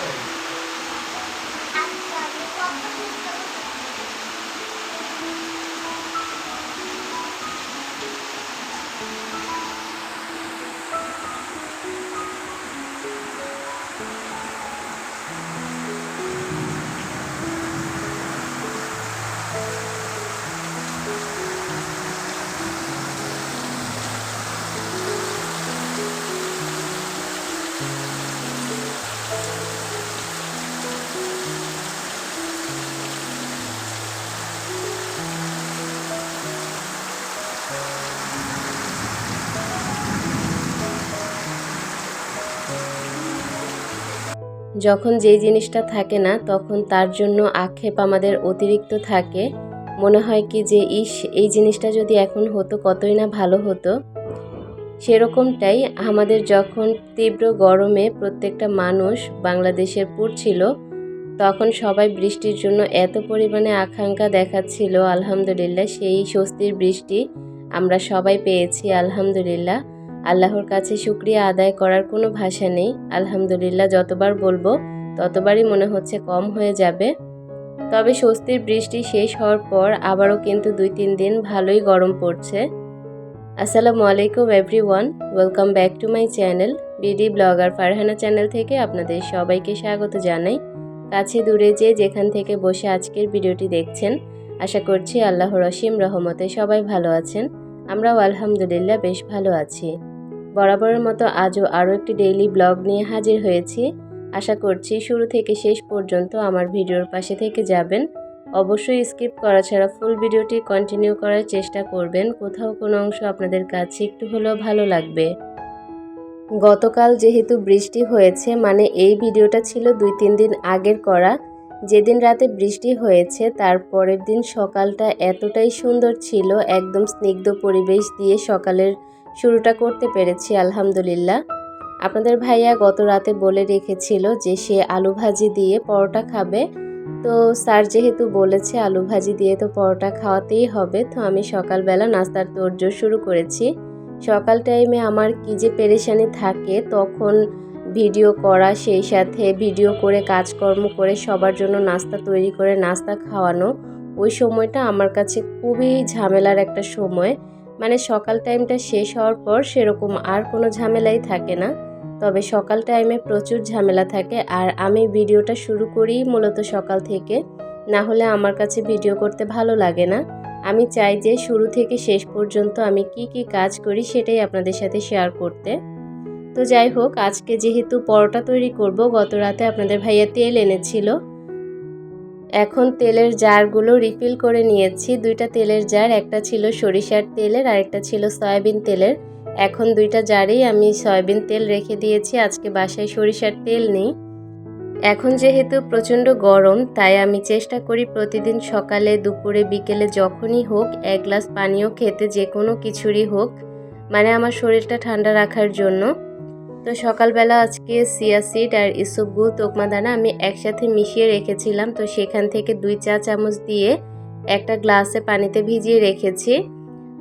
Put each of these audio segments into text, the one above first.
Hello. যখন যেই জিনিসটা থাকে না, তখন তার জন্য আক্ষেপ আমাদের অতিরিক্ত থাকে। মনে হয় কি যে, ইস, এই জিনিসটা যদি এখন হতো, কতই না ভালো হতো। সেরকমটাই আমাদের যখন তীব্র গরমে প্রত্যেকটা মানুষ বাংলাদেশের পড়ছিল তখন সবাই বৃষ্টির জন্য এত পরিমাণে আকাঙ্ক্ষা দেখাচ্ছিল। আলহামদুলিল্লাহ, সেই স্বস্তির বৃষ্টি আমরা সবাই পেয়েছি, আলহামদুলিল্লাহ। আল্লাহর কাছে শুক্রিয়া আদায় করার কোনো ভাষা নেই। আলহামদুলিল্লাহ, যতবার বলব, ততবারই মনে হচ্ছে কম হয়ে যাবে। তবে স্বস্তির বৃষ্টি শেষ হওয়ার পর আবারও কিন্তু দুই তিন দিন ভালোই গরম পড়ছে। আসসালামু আলাইকুম everyone, welcome back to my channel BD blogger Farhana channel থেকে আপনাদের সবাইকে স্বাগত জানাই। কাছে দূরে যে যেখান থেকে বসে আজকের ভিডিওটি দেখছেন, আশা করছি আল্লাহর অসীম রহমতে সবাই ভালো আছেন। আমরাও আলহামদুলিল্লাহ বেশ ভালো আছি। বরাবরের মতো আজও আরও একটি ডেইলি ব্লগ নিয়ে হাজির হয়েছি। আশা করছি শুরু থেকে শেষ পর্যন্ত আমার ভিডিওর পাশে থেকে যাবেন। অবশ্যই স্কিপ করা ছাড়া ফুল ভিডিওটি কন্টিনিউ করার চেষ্টা করবেন। কোথাও কোনো অংশ আপনাদের কাছে একটু হলেও ভালো লাগবে। গতকাল যেহেতু বৃষ্টি হয়েছে মানে এই ভিডিওটা ছিল দুই তিন দিন আগের করা। যেদিন রাতে বৃষ্টি হয়েছে তার পরের দিন সকালটা এতটাই সুন্দর ছিল, একদম স্নিগ্ধ পরিবেশ দিয়ে সকালের শুরুটা করতে পেরেছি, আলহামদুলিল্লাহ। আপনাদের ভাইয়া গত রাতে বলে রেখেছিল যে সে আলু ভাজি দিয়ে পরোটা খাবে। তো স্যার যেহেতু বলেছে আলু ভাজি দিয়ে তো পরোটা খাওয়াতেই হবে, তো আমি সকালবেলা নাস্তার তোড়জোড় শুরু করেছি। সকাল টাইমে আমার কী যে পেরেশানি থাকে, তখন ভিডিও করা, সেই সাথে ভিডিও করে, কাজকর্ম করে, সবার জন্য নাস্তা তৈরি করে, নাস্তা খাওয়ানো, ওই সময়টা আমার কাছে খুবই ঝামেলার একটা সময়। মানে সকাল টাইমটা শেষ হওয়ার পর সেরকম আর কোনো ঝামেলাই থাকে না। তবে সকাল টাইমে প্রচুর ঝামেলা থাকে আর আমি ভিডিওটা শুরু করি মূলত সকাল থেকে। না হলে আমার কাছে ভিডিও করতে ভালো লাগে না। আমি চাই যে শুরু থেকে শেষ পর্যন্ত আমি কি কি কাজ করি সেটাই আপনাদের সাথে শেয়ার করতে। তো যাই হোক, আজকে যেহেতু পরোটা তৈরি করব, গত রাতে আপনাদের ভাইয়া তেল এনেছিল। এখন তেলের জারগুলো রিফিল করে নিয়েছি। দুইটা তেলের জার, একটা ছিল সরিষার তেলের আর একটা ছিল সয়াবিন তেলের। এখন দুইটা জারেই আমি সয়াবিন তেল রেখে দিয়েছি। আজকে বাসায় সরিষার তেল নেই। এখন যেহেতু প্রচণ্ড গরম, তাই আমি চেষ্টা করি প্রতিদিন সকালে, দুপুরে, বিকেলে যখনই হোক, এক গ্লাস পানীয় খেতে যে কোনো কিছুরই হোক। মানে আমার শরীরটা ঠান্ডা রাখার জন্য। তো সকালবেলা আজকে সিয়া সিড আর ইসবগু তোকমাদানা আমি একসাথে মিশিয়ে রেখেছিলাম। তো সেখান থেকে দুই চা চামচ দিয়ে একটা গ্লাসে পানিতে ভিজিয়ে রেখেছি।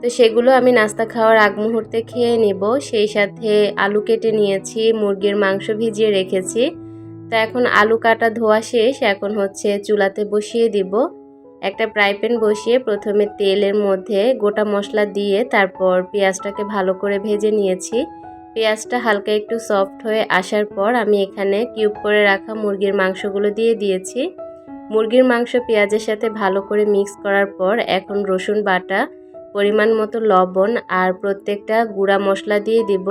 তো সেগুলো আমি নাস্তা খাওয়ার আগ মুহূর্তে খেয়ে নিব। সেই সাথে আলু কেটে নিয়েছি, মুরগির মাংস ভিজিয়ে রেখেছি। তো এখন আলু কাটা ধোয়া শেষ, এখন হচ্ছে চুলাতে বসিয়ে দিব। একটা ফ্রাই প্যান বসিয়ে প্রথমে তেলের মধ্যে গোটা মশলা দিয়ে তারপর পেঁয়াজটাকে ভালো করে ভেজে নিয়েছি। পেঁয়াজটা হালকা একটু সফট হয়ে আসার পর আমি এখানে কিউব করে রাখা মুরগির মাংসগুলো দিয়ে দিয়েছি। মুরগির মাংস পেঁয়াজের সাথে ভালো করে মিক্স করার পর এখন রসুন বাটা, পরিমাণ মতো লবণ আর প্রত্যেকটা গুঁড়া মশলা দিয়ে দিব।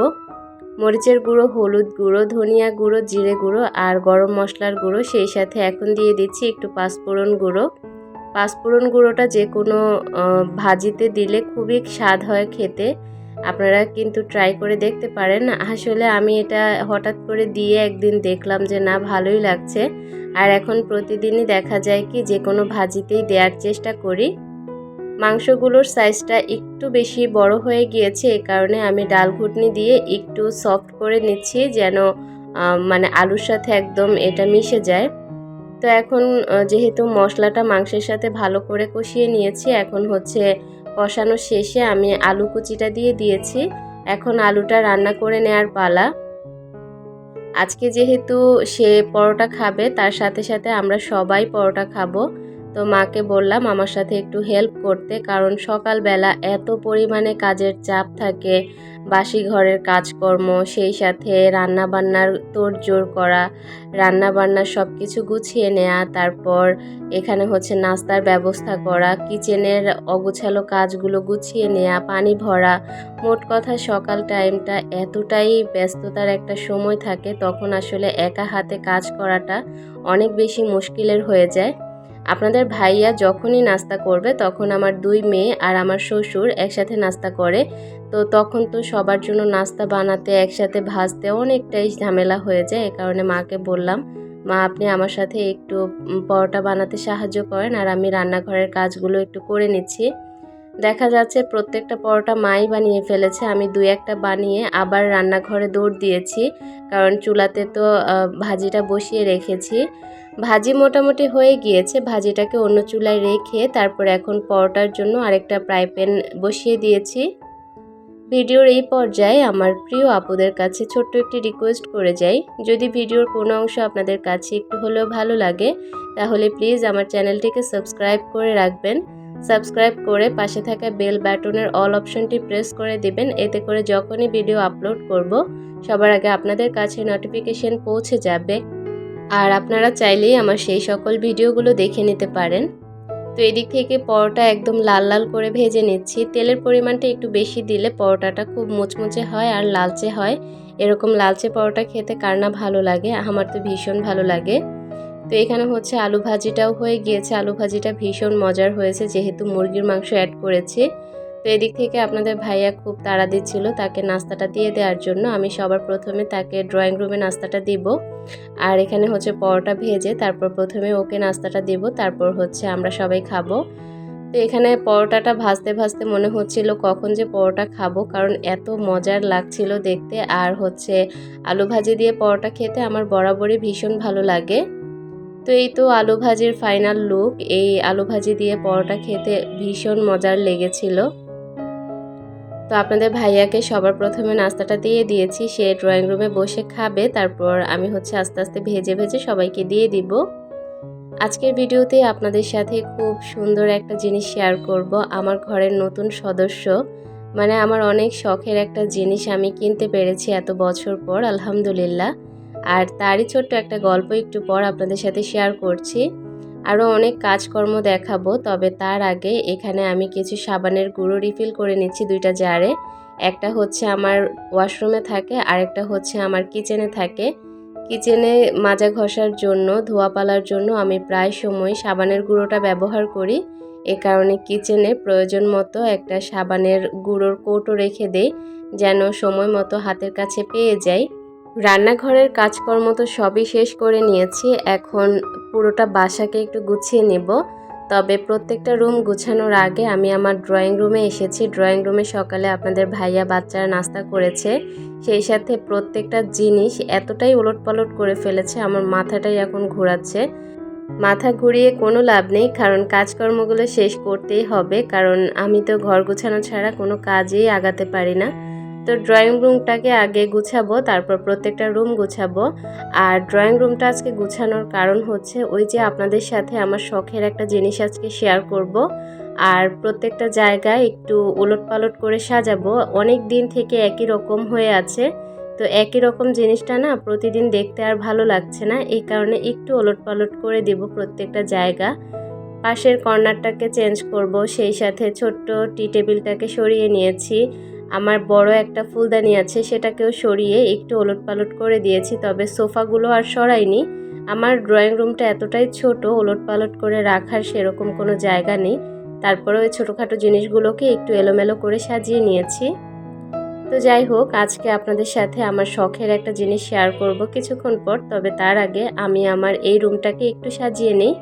মরিচের গুঁড়ো, হলুদ গুঁড়ো, ধনিয়া গুঁড়ো, জিরে গুঁড়ো আর গরম মশলার গুঁড়ো সেই সাথে এখন দিয়ে দিচ্ছি একটু পাঁচফোড়ন গুঁড়ো। পাঁচফোড়ন গুঁড়োটা যে কোনো ভাজিতে দিলে খুবই স্বাদ হয় খেতে। আপনারা কিন্তু ট্রাই করে দেখতে পারেন। আসলে আমি এটা হঠাৎ করে দিয়ে একদিন দেখলাম যে, না, ভালোই লাগছে। আর এখন প্রতিদিনই দেখা যায় কি, যে কোনো ভাজিতেই দেওয়ার চেষ্টা করি। মাংসগুলোর সাইজটা একটু বেশি বড় হয়ে গিয়েছে, এ কারণে আমি ডাল ঘুটনি দিয়ে একটু সফট করে নিচ্ছি যেন মানে আলুর সাথে একদম এটা মিশে যায়। তো এখন যেহেতু মশলাটা মাংসের সাথে ভালো করে কষিয়ে নিয়েছি, এখন হচ্ছে কষানো শেষে আমি আলু কুচিটা দিয়ে দিয়েছি। এখন আলুটা রান্না করে নেয়ার পালা। আজকে যেহেতু সে পরোটা খাবে, তার সাথে সাথে আমরা সবাই পরোটা খাব। তো মাকে বললাম আমার সাথে একটু হেল্প করতে, কারণ সকালবেলা এত পরিমাণে কাজের চাপ থাকে, বাসি ঘরের কাজকর্ম, সেই সাথে রান্না বান্নার তোড়জোড় করা রান্না বান্নার সব কিছু গুছিয়ে নেওয়া তারপর এখানে হচ্ছে নাস্তার ব্যবস্থা করা কিচেনের অগুছালো কাজগুলো গুছিয়ে নেওয়া পানি ভরা। মোট কথা সকাল টাইমটা এতটাই ব্যস্ততার একটা সময় থাকে, তখন আসলে একা হাতে কাজ করাটা অনেক বেশি মুশকিলের হয়ে যায়। আপনাদের ভাইয়া যখনই নাস্তা করবে, তখন আমার দুই মেয়ে আর আমার শ্বশুর একসাথে নাস্তা করে। তো তখন তো সবার জন্য নাস্তা বানাতে, একসাথে ভাজতে অনেকটাই ঝামেলা হয়ে যায়, এ কারণে মাকে বললাম, মা, আপনি আমার সাথে একটু পরোটা বানাতে সাহায্য করেন আর আমি রান্নাঘরের কাজগুলো একটু করে নিচ্ছি। দেখা যাচ্ছে প্রত্যেকটা পরোটা মাই বানিয়ে ফেলেছে। আমি দুই একটা বানিয়ে আবার রান্নাঘরে দৌড় দিয়েছি, কারণ চুলাতে তো ভাজিটা বসিয়ে রেখেছি। ভাজি মোটামুটি হয়ে গিয়েছে, ভাজিটাকে অন্য চুলায় রেখে তারপর এখন পরোটার জন্য আরেকটা ফ্রাই প্যান বসিয়ে দিয়েছি। ভিডিওর এই পর্যায়ে আমার প্রিয় আপুদের কাছে ছোট্ট একটি রিকোয়েস্ট করে যাই। যদি ভিডিওর কোনো অংশ আপনাদের কাছে একটু হলেও ভালো লাগে, তাহলে প্লিজ আমার চ্যানেলটিকে সাবস্ক্রাইব করে রাখবেন। সাবস্ক্রাইব করে পাশে থাকা বেল বাটনের অল অপশনটি প্রেস করে দিবেন। এতে করে যখনই ভিডিও আপলোড করব, সবার আগে আপনাদের কাছে নোটিফিকেশন পৌঁছে যাবে। আর আপনারা চাইলেই আমার সেই সকল ভিডিওগুলো দেখে নিতে পারেন। তো এদিক থেকে পরোটা একদম লাল লাল করে ভেজে নিচ্ছি। তেলের পরিমাণটা একটু বেশি দিলে পরোটাটা খুব মুচমুচে হয় আর লালচে হয়। এরকম লালচে পরোটা খেতে কার না ভালো লাগে? আমার তো ভীষণ ভালো লাগে। তো এখানে হচ্ছে আলু ভাজিটাও হয়ে গিয়েছে। আলু ভাজিটা ভীষণ মজার হয়েছে, যেহেতু মুরগির মাংস অ্যাড করেছি। তো এদিক থেকে আপনাদের ভাইয়া খুব তাড়া দিচ্ছিল তাকে নাস্তাটা দিয়ে দেওয়ার জন্য। আমি সবার প্রথমে তাকে ড্রয়িং রুমে নাস্তাটা দিব। আর এখানে হচ্ছে পরোটা ভেজে তারপর প্রথমে ওকে নাস্তাটা দিব, তারপর হচ্ছে আমরা সবাই খাব। তো এখানে পরোটাটা ভাজতে ভাজতে মনে হচ্ছিল কখন যে পরোটা খাব, কারণ এত মজার লাগছিল দেখতে। আর হচ্ছে আলু ভাজি দিয়ে পরোটা খেতে আমার বরাবরই ভীষণ ভালো লাগে। তো এই তো আলু ভাজির ফাইনাল লুক এই আলু ভাজি দিয়ে পরোটা খেতে ভীষণ মজার লেগেছিল। তো আপনাদের ভাইয়াকে সবার প্রথমে নাস্তাটা দিয়ে দিয়েছি। সে ড্রয়িং রুমে বসে খাবে, তারপর আমি হচ্ছে আস্তে আস্তে ভেজে ভেজে সবাইকে দিয়ে দিব। আজকের ভিডিওতে আপনাদের সাথে খুব সুন্দর একটা জিনিস শেয়ার করব। আমার ঘরের নতুন সদস্য। মানে আমার অনেক শখের একটা জিনিস আমি কিনতে পেরেছি এত বছর পর, আলহামদুলিল্লাহ। আর তারই ছোট্ট একটা গল্প একটু পর আপনাদের সাথে শেয়ার করছি। আরও অনেক কাজকর্ম দেখাবো, তবে তার আগে এখানে আমি কিছু সাবানের গুঁড়ো রিফিল করে নিচ্ছি দুইটা জারে একটা হচ্ছে আমার ওয়াশরুমে থাকে, আরেকটা হচ্ছে আমার কিচেনে থাকে। কিচেনে মাজা ঘষার জন্য, ধোয়া পালার জন্য আমি প্রায় সময় সাবানের গুঁড়োটা ব্যবহার করি। এ কারণে কিচেনে প্রয়োজন মতো একটা সাবানের গুঁড়োর কৌটো রেখে দেই, যেন সময় মতো হাতের কাছে পেয়ে যাই রান্নাঘরের কাজকর্ম তো সবই শেষ করে নিয়েছি, এখন পুরোটা বাসাকে একটু গুছিয়ে নেব। তবে প্রত্যেকটা রুম গুছানোর আগে আমি আমার ড্রয়িং রুমে এসেছি। ড্রয়িং রুমে সকালে আপনাদের ভাইয়া বাচ্চারা নাস্তা করেছে। সেই সাথে প্রত্যেকটা জিনিস এতটাই ওলটপালট করে ফেলেছে, আমার মাথাটাই এখন ঘোরাচ্ছে। মাথা ঘুরিয়ে কোনো লাভ নেই, কারণ কাজকর্মগুলো শেষ করতেই হবে, কারণ আমি তো ঘর গুছানো ছাড়া কোনো কাজেই আগাতে পারি না। তো ড্রয়িং রুমটাকে আগে গুছাবো, তারপর প্রত্যেকটা রুম গুছাবো। আর ড্রয়িং রুমটা আজকে গুছানোর কারণ হচ্ছে ওই যে আপনাদের সাথে আমার শখের একটা জিনিস আজকে শেয়ার করব। আর প্রত্যেকটা জায়গায় একটু ওলট পালট করে সাজাবো। অনেক দিন থেকে একই রকম হয়ে আছে। তো একই রকম জিনিসটা না প্রতিদিন দেখতে আর ভালো লাগছে না। এই কারণে একটু ওলট পালট করে দিব প্রত্যেকটা জায়গা। পাশের কর্নারটাকে চেঞ্জ করব। সেই সাথে ছোট্ট টি টেবিলটাকে সরিয়ে নিয়েছি। আমার বড় একটা ফুলদানি আছে, সেটাকেও সরিয়ে একটু ওলট পালট করে দিয়েছি, তবে সোফাগুলো আর সরাইনি। আমার ড্রয়িং রুমটা এতটাই ছোট ওলট পালট করে রাখার সেরকম কোনো জায়গা নেই। তারপরে ওই ছোটোখাটো জিনিসগুলোকে একটু এলোমেলো করে সাজিয়ে নিয়েছি। তো যাই হোক, আজকে আপনাদের সাথে আমার শখের একটা জিনিস শেয়ার করব কিছুক্ষণ পর, তবে তার আগে আমি আমার এই রুমটাকে একটু সাজিয়ে নিই।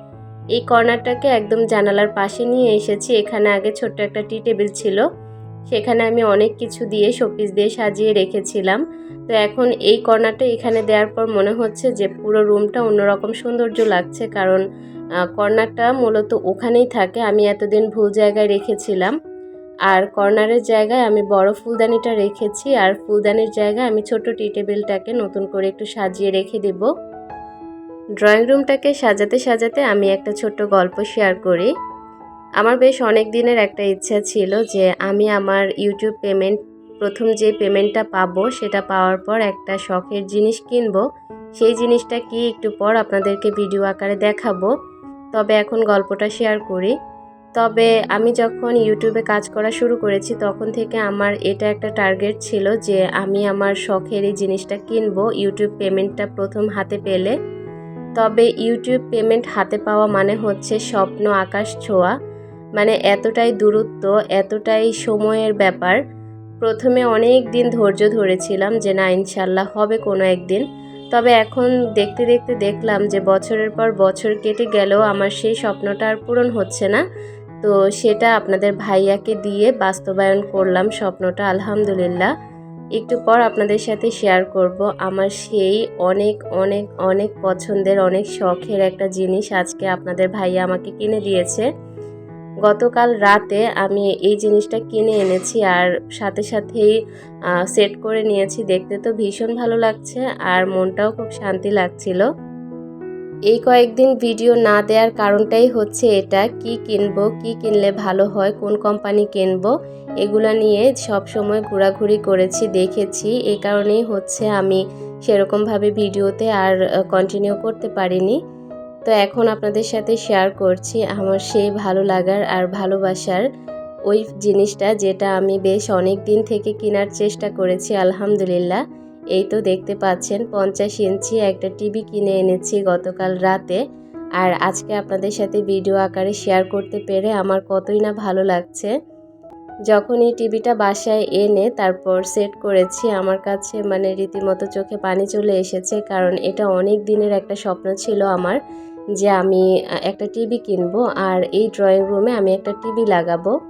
এই কর্নারটাকে একদম জানালার পাশে নিয়ে এসেছি, এখানে আগে ছোট্ট একটা টি টেবিল ছিল। সেখানে আমি অনেক কিছু দিয়ে শোপিস দিয়ে সাজিয়ে রেখেছিলাম। তো এখন এই কর্নারটা এখানে দেওয়ার পর মনে হচ্ছে যে পুরো রুমটা অন্যরকম সৌন্দর্য লাগছে কারণ কর্নারটা মূলত ওখানেই থাকে। আমি এতদিন ভুল জায়গায় রেখেছিলাম। আর কর্নারের জায়গায় আমি বড় ফুলদানিটা রেখেছি। আর ফুলদানির জায়গায় আমি ছোট টি টেবিলটাকে নতুন করে একটু সাজিয়ে রেখে দেব। ড্রয়িং রুমটাকে সাজাতে সাজাতে আমি একটা ছোট্ট গল্প শেয়ার করি। আমার বেশ অনেক দিনের একটা ইচ্ছা ছিল যে আমি আমার ইউটিউব পেমেন্ট প্রথম যে পেমেন্টটা পাবো সেটা পাওয়ার পর একটা শখের জিনিস কিনবো। সেই জিনিসটা কি একটু পর আপনাদেরকে ভিডিও আকারে দেখাবো। তবে এখন গল্পটা শেয়ার করি। তবে আমি যখন ইউটিউবে কাজ করা শুরু করেছি, তখন থেকে আমার এটা একটা টার্গেট ছিল যে আমি আমার শখের এই জিনিসটা কিনবো ইউটিউব পেমেন্টটা প্রথম হাতে পেলে। তবে ইউটিউব পেমেন্ট হাতে পাওয়া মানে হচ্ছে স্বপ্ন আকাশ ছোঁয়া। মানে এতটাই দূরত্ব, এতটাই সময়ের ব্যাপার। প্রথমে অনেক দিন ধৈর্য ধরেছিলাম যে না, ইনশাল্লাহ হবে কোনো একদিন। তবে এখন দেখতে দেখতে দেখলাম যে বছরের পর বছর কেটে গেলেও আমার সেই স্বপ্নটা আর পূরণ হচ্ছে না। তো সেটা আপনাদের ভাইয়াকে দিয়ে বাস্তবায়ন করলাম স্বপ্নটা, আলহামদুলিল্লাহ। একটু পর আপনাদের সাথে শেয়ার করব। আমার সেই অনেক অনেক অনেক পছন্দের, অনেক শখের একটা জিনিস আজকে আপনাদের ভাইয়া আমাকে কিনে দিয়েছে। গতকাল রাতে আমি এই জিনিসটা কিনে এনেছি আর সাথে সাথেই সেট করে নিয়েছি। দেখতে তো ভীষণ ভালো লাগছে আর মনটাও খুব শান্তি লাগছিল। এই কয়েকদিন ভিডিও না দেওয়ার কারণটাই হচ্ছে এটা, কি কিনবো, কি কিনলে ভালো হয়, কোন কোম্পানি কিনবো, এগুলো নিয়ে সব সময় ঘোরাঘুরি করেছি, দেখেছি। এই কারণেই হচ্ছে আমি সেরকমভাবে ভিডিওতে আর কন্টিনিউ করতে পারিনি। তো এখন আপনাদের সাথে শেয়ার করছি আমার সেই ভালো লাগার আর ভালোবাসার ওই জিনিসটা যেটা আমি বেশ অনেক দিন থেকে কেনার চেষ্টা করেছি, আলহামদুলিল্লাহ। এই তো দেখতে পাচ্ছেন, পঞ্চাশ ইঞ্চি একটা টিভি কিনে এনেছি গতকাল রাতে। আর আজকে আপনাদের সাথে ভিডিও আকারে শেয়ার করতে পেরে আমার কতই না ভালো লাগছে। যখন এই টিভিটা বাসায় এনে তারপর সেট করেছি, আমার কাছে মানে রীতিমতো চোখে পানি চলে এসেছে, কারণ এটা অনেক দিনের একটা স্বপ্ন ছিল আমার। যে আমি একটা টিভি কিনবো আর এই ড্রয়িং রুমে আমি একটা টিভি লাগাবো।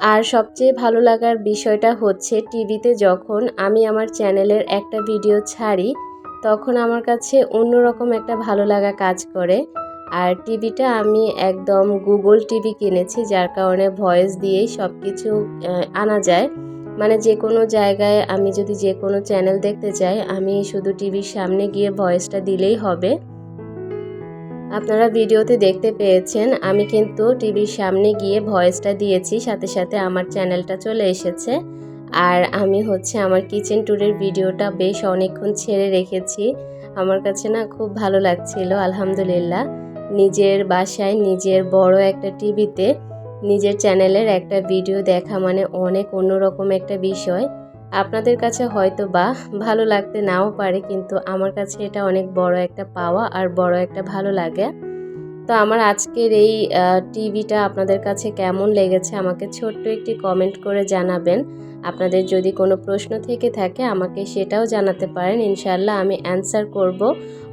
আর সবচেয়ে ভালো লাগার বিষয়টা হচ্ছে টিভিতে যখন আমি আমার চ্যানেলের একটা ভিডিও ছাড়ি, তখন আমার কাছে অন্যরকম একটা ভালো লাগা কাজ করে। আর টিভিটা আমি একদম গুগল টিভি কিনেছি, যার কারণে ভয়েস দিয়েই সব কিছু আনা যায়। মানে যে কোনো জায়গায় আমি যদি যে কোনো চ্যানেল দেখতে চাই, আমি শুধু টিভির সামনে গিয়ে ভয়েসটা দিলেই হবে। আপনারা ভিডিওতে দেখতে পেয়েছেন, আমি কিন্তু টিভির সামনে গিয়ে ভয়েসটা দিয়েছি, সাথে সাথে আমার চ্যানেলটা চলে এসেছে। আর আমি হচ্ছে আমার কিচেন ট্যুরের ভিডিওটা বেশ অনেকক্ষণ ছেড়ে রেখেছি। আমার কাছে না খুব ভালো লাগছিল, আলহামদুলিল্লাহ। নিজের বাসায়, নিজের বড় একটা টিভিতে, নিজের চ্যানেলের একটা ভিডিও দেখা মানে অনেক অন্যরকম একটা বিষয়। আপনাদের কাছে হয়তো বা ভালো লাগতে নাও পারে, কিন্তু আমার কাছে এটা অনেক বড় একটা পাওয়া আর বড় একটা ভালো লাগে। তো আমার আজকের এই টিভিটা আপনাদের কাছে কেমন লেগেছে আমাকে ছোট্ট একটি কমেন্ট করে জানাবেন। আপনাদের যদি কোনো প্রশ্ন থেকে থাকে আমাকে সেটাও জানাতে পারেন। ইনশাল্লাহ আমি অ্যান্সার করব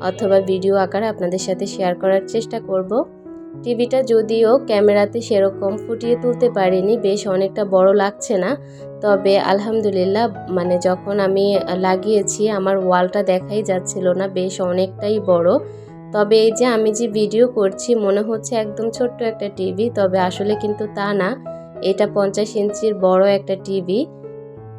অথবা ভিডিও আকারে আপনাদের সাথে শেয়ার করার চেষ্টা করব। টিভিটা যদিও ক্যামেরাতে সেরকম ফুটিয়ে তুলতে পারিনি, বেশ অনেকটা বড় লাগছে না। তবে আলহামদুলিল্লাহ মানে যখন আমি লাগিয়েছি, আমার ওয়ালটা দেখাই যাচ্ছিল না, বেশ অনেকটাই বড়। তবে এই যে আমি যে ভিডিও করছি, মনে হচ্ছে একদম ছোট্ট একটা টিভি, তবে আসলে কিন্তু তা না। এটা পঞ্চাশ ইঞ্চির বড় একটা টিভি।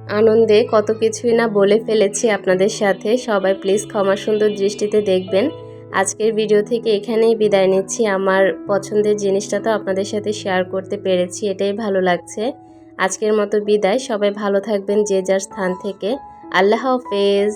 আনন্দে কত কিছুই না বলে ফেলেছি আপনাদের সাথে। সবাই প্লিজ ক্ষমা সুন্দর দৃষ্টিতে দেখবেন। আজকের ভিডিও থেকে এখানেই বিদায় নিচ্ছি। আমার পছন্দের জিনিসটা তো আপনাদের সাথে শেয়ার করতে পেরেছি, এটাই ভালো লাগছে। আজকের মতো বিদায়। সবাই ভালো থাকবেন যে যার স্থান থেকে। আল্লাহ হাফেজ।